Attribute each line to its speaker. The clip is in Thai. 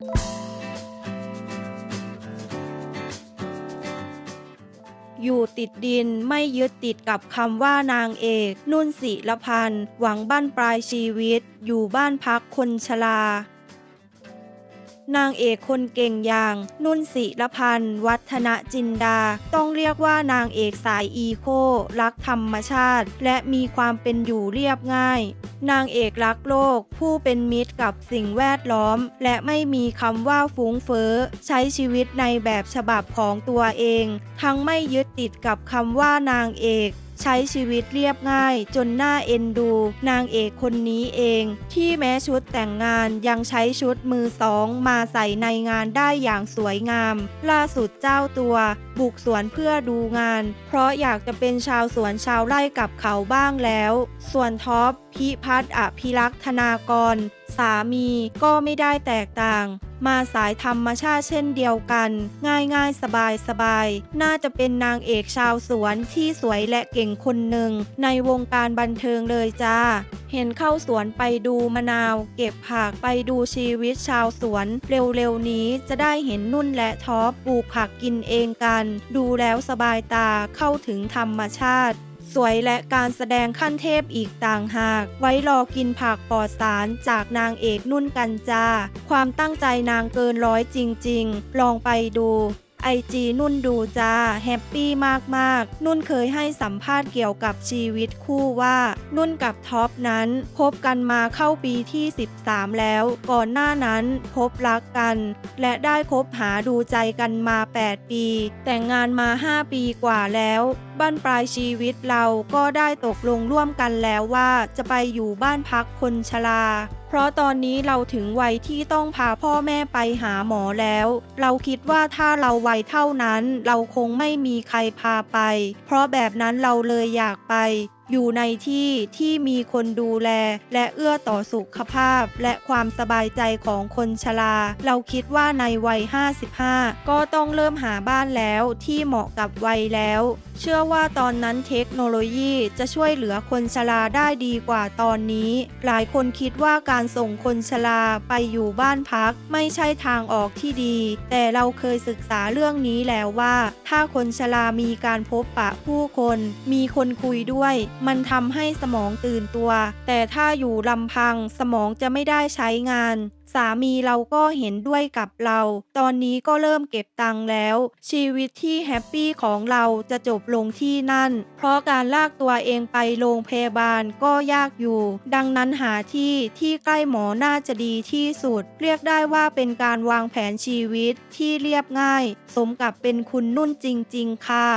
Speaker 1: อยู่ติดดินไม่ยึดติดกับคำว่านางเอก นุ่นศิลพันธ์ หวังบ้านปลายชีวิต อยู่บ้านพักคนชรานางเอกคนเก่งอย่าง นุ่นศิลพันธ์ วัฒนจินดา ต้องเรียกว่านางเอกสายอีโค รักธรรมชาติ และมีความเป็นอยู่เรียบง่าย นางเอกรักโลก ผู้เป็นมิตรกับสิ่งแวดล้อม และไม่มีคำว่าฟุ้งเฟ้อ ใช้ชีวิตในแบบฉบับของตัวเอง ทั้งไม่ยึดติดกับคำว่านางเอก ใช้ชีวิตเรียบง่ายจนน่าเอ็นดู นางเอกคนนี้เอง ที่แม้ชุดแต่งงานยังใช้ชุดมือสองมาใส่ในงานได้อย่างสวยงาม ล่าสุดเจ้าตัว บุกสวนเพื่อดูงาน เพราะอยากจะเป็นชาวสวนชาวไร่กับเขาบ้างแล้ว ส่วนท็อปพิพัฒน์อภิรักษ์ธนากร สามีก็ไม่ได้แตกต่าง มาสายธรรมชาติเช่นเดียวกัน ง่ายง่ายสบายสบาย น่าจะเป็นนางเอกชาวสวนที่สวยและเก่งคนหนึ่ง ในวงการบันเทิงเลยจ้า เห็นเข้าสวนไปดูมะนาว เก็บผักไปดูชีวิตชาวสวน เร็วๆนี้จะได้เห็นนุ่นและท็อปปลูกผักกินเองกัน ดูแล้วสบายตาเข้าถึงธรรมชาติ สวยและการแสดงขั้นเทพอีกต่างหาก ไว้รอกินผักปลอดสารจากนางเอกนุ่นกันจ้าความตั้งใจนางเกินร้อยจริง ๆ ลองไปดู ไอจีนุ่นดูจ้าแฮปปี้มากๆ นุ่นเคยให้สัมภาษณ์เกี่ยวกับชีวิตคู่ว่า นุ่นกับท็อปนั้นคบกันมาเข้าปีที่ 13 แล้ว ก่อนหน้านั้นพบรักกัน และได้คบหาดูใจกันมา 8 ปี แต่งงานมา 5 ปีกว่าแล้วบ้านปลายชีวิตเราก็ได้ตกลงร่วมกันแล้วว่าจะไปอยู่บ้านพักคนชรา เพราะตอนนี้เราถึงวัยที่ต้องพาพ่อแม่ไปหาหมอแล้ว เราคิดว่าถ้าเราวัยเท่านั้น เราคงไม่มีใครพาไป เพราะแบบนั้นเราเลยอยากไป อยู่ในที่ที่มีคนดูแล และเอื้อต่อสุขภาพ และความสบายใจของคนชรา เราคิดว่าในวัย 55 ก็ต้องเริ่มหาบ้านแล้วที่เหมาะกับวัยแล้ว เชื่อว่าตอนนั้นเทคโนโลยีจะช่วยเหลือคนชราได้ดีกว่าตอนนี้ หลายคนคิดว่าการส่งคนชราไปอยู่บ้านพักไม่ใช่ทางออกที่ดี แต่เราเคยศึกษาเรื่องนี้แล้วว่า ถ้าคนชรามีการพบปะผู้คน มีคนคุยด้วยมันทำให้สมองตื่นตัว แต่ถ้าอยู่ลำพังสมองจะไม่ได้ใช้งาน สามีเราก็เห็นด้วยกับเรา ตอนนี้ก็เริ่มเก็บตังค์แล้ว ชีวิตที่แฮปปี้ของเราจะจบลงที่นั่น เพราะการลากตัวเองไปโรงพยาบาลก็ยากอยู่ ดังนั้นหาที่ที่ใกล้หมอน่าจะดีที่สุด เรียกได้ว่าเป็นการวางแผนชีวิตที่เรียบง่าย สมกับเป็นคุณนุ่นจริง ๆ ค่ะ